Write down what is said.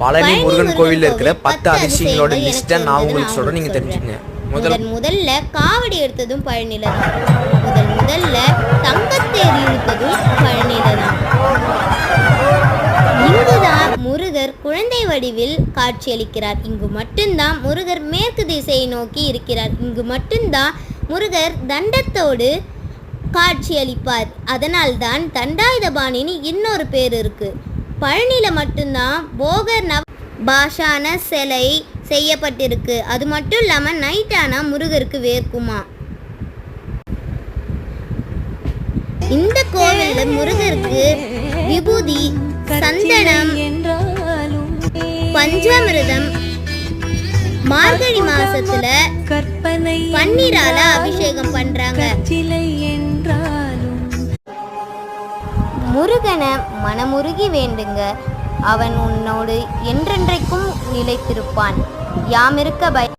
பழனி முருகன் கோவில்ல இருக்கிற பத்து அதிசயங்களோட அதிசயங்கள் லிஸ்ட்டை நான் உங்களுக்கு சொல்றேன். நீங்க உங்களுக்கு தெரிஞ்சுக்கங்க. முதல் முதல் முதல்ல காவடி எடுத்ததும் பழனில தான். முதல் முதல்ல தங்கத்தேர் இழுத்ததும் பழனில தான். இங்குதான் முருகர் குழந்தை வடிவில் காட்சியளிக்கிறார். இங்கு மட்டும்தான் முருகர் மேற்கு திசையை நோக்கி இருக்கிறார். இங்கு மட்டும்தான் முருகர் தண்டத்தோடு காட்சியளிப்பார். அதனால்தான் தண்டாயுதபாணின்னு இன்னொரு பேர் இருக்கு. பழனியில மட்டும்தான் போகர் நவ பாஷான சிலை செய்யப்பட்டிருக்கு. அது மட்டும் இல்லாம நைட் ஆனா முருகருக்கு வேர்க்குமா? இந்த கோவில்ல முருகருக்கு விபூதி சந்தனம் பஞ்சாமிர்தம் மார்கழி மாசத்துல கற்பனை பன்னீரால அபிஷேகம் பண்றாங்க. முருகனை மனமுருகி வேண்டுங்க. அவன் உன்னோடு என்றென்றைக்கும் நிலைத்திருப்பான். யாமிருக்க பய